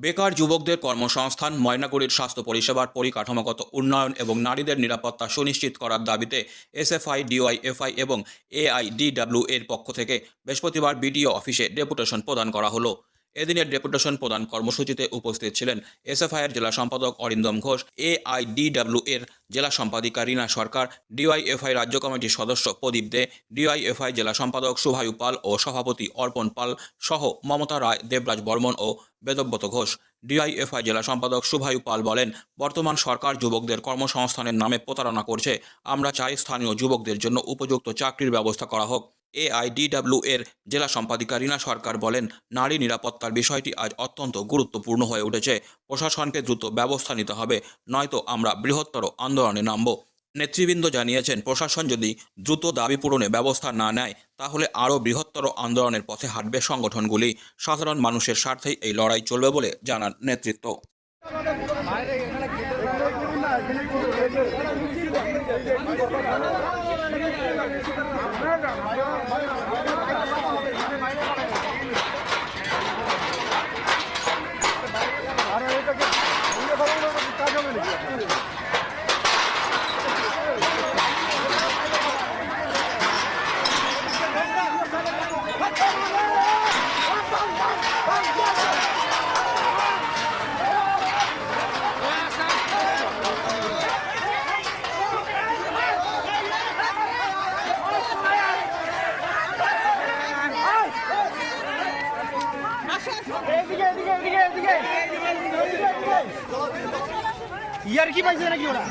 বেকার যুবকদের কর্মসংস্থান, ময়নাগুড়ির স্বাস্থ্য পরিষেবার পরিকাঠামোগত উন্নয়ন এবং নারীদের নিরাপত্তা সুনিশ্চিত করার দাবিতে এসএফআই ডিওয়াইএফআই এবং এআইডিডাব্লিউ এর পক্ষ থেকে বৃহস্পতিবার বিডিও অফিসে ডেপুটেশন প্রদান করা হলো। এদিনের ডেপুটেশন প্রদান কর্মসূচিতে উপস্থিত ছিলেন এসএফআই এর জেলা সম্পাদক অরিন্দম ঘোষ, এআইডিডব্লিউ এর জেলা সম্পাদিকা রীনা সরকার, ডিওয়াইএফআই রাজ্য কমিটির সদস্য প্রদীপ দে, ডিওয়াইএফআই জেলা সম্পাদক শুভায়ু পাল ও সভাপতি অর্পণ পাল সহ মমতা রায়, দেবরাজ বর্মন ও বেদব্রত ঘোষ। ডিআইএফআই জেলা সম্পাদক শুভায়ু পাল বলেন, বর্তমান সরকার যুবকদের কর্মসংস্থানের নামে প্রতারণা করছে। আমরা চাই স্থানীয় যুবকদের জন্য উপযুক্ত চাকরির ব্যবস্থা করা হোক। এআইডিডব্লিউ এর জেলা সম্পাদিকা রীনা সরকার বলেন, নারী নিরাপত্তার বিষয়টি আজ অত্যন্ত গুরুত্বপূর্ণ হয়ে উঠেছে। প্রশাসনকে দ্রুত ব্যবস্থা নিতে হবে, নয়তো আমরা বৃহত্তর আন্দোলনে নামব। নেতৃবৃন্দ জানিয়েছেন, প্রশাসন যদি দ্রুত দাবি পূরণে ব্যবস্থা না নেয়, তাহলে আরও বৃহত্তর আন্দোলনের পথে হাঁটবে সংগঠনগুলি। সাধারণ মানুষের স্বার্থেই এই লড়াই চলবে বলে জানান নেতৃত্ব। 何だよ! ইয়ার কি পাইছে নাকি ওরা